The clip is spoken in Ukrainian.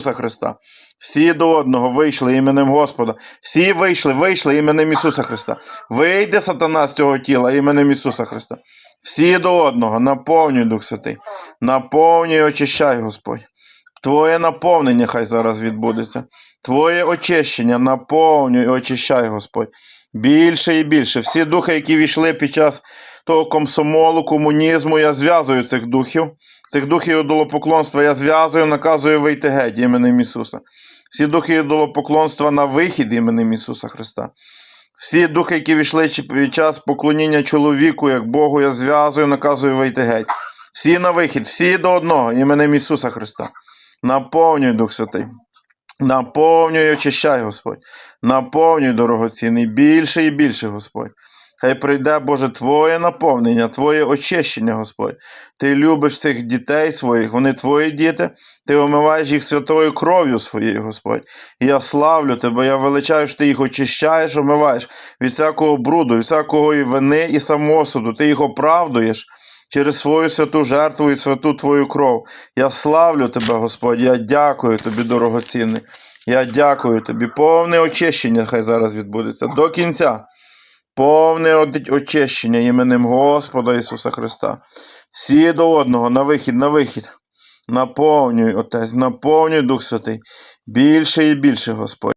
Ісуса Христа. Всі до одного вийшли іменем Господа. Всі вийшли, вийшли іменем Ісуса Христа. Вийде сатана з цього тіла іменем Ісуса Христа. Всі до одного, наповнюй Дух Святий. Наповнюй очищай, Господь. Твоє наповнення хай зараз відбудеться. Твоє очищення наповнюй очищай, Господь. Більше і більше. Всі духи, які війшли під час того комсомолу, комунізму, я зв'язую цих духів, цих духів ідолопоклонства я зв'язую, наказую вийти геть іменем Ісуса. Всі духи ідолопоклонства на вихід іменем Ісуса Христа. Всі духи, які війшли під час поклоніння чоловіку, як Богу, я зв'язую, наказую вийти геть. Всі на вихід, всі до одного, іменем Ісуса Христа. Наповнюй Дух Святий. Наповнюй очищай, Господь. Наповнюй, дорогоцінний, більше і більше, Господь. Хай прийде, Боже, Твоє наповнення, Твоє очищення, Господь. Ти любиш цих дітей своїх, вони Твої діти, Ти омиваєш їх святою кров'ю своєю, Господь. І я славлю Тебе, я величаю, що Ти їх очищаєш, омиваєш від всякого бруду, від всякого вини і самосуду. Ти їх оправдуєш через свою святу жертву і святу Твою кров. Я славлю Тебе, Господь, я дякую Тобі, дорогоцінний. Я дякую Тобі. Повне очищення хай зараз відбудеться до кінця. Повне очищення іменем Господа Ісуса Христа. Всі до одного, на вихід, на вихід. Наповнюй, Отець, наповнюй Дух Святий. Більше і більше, Господь.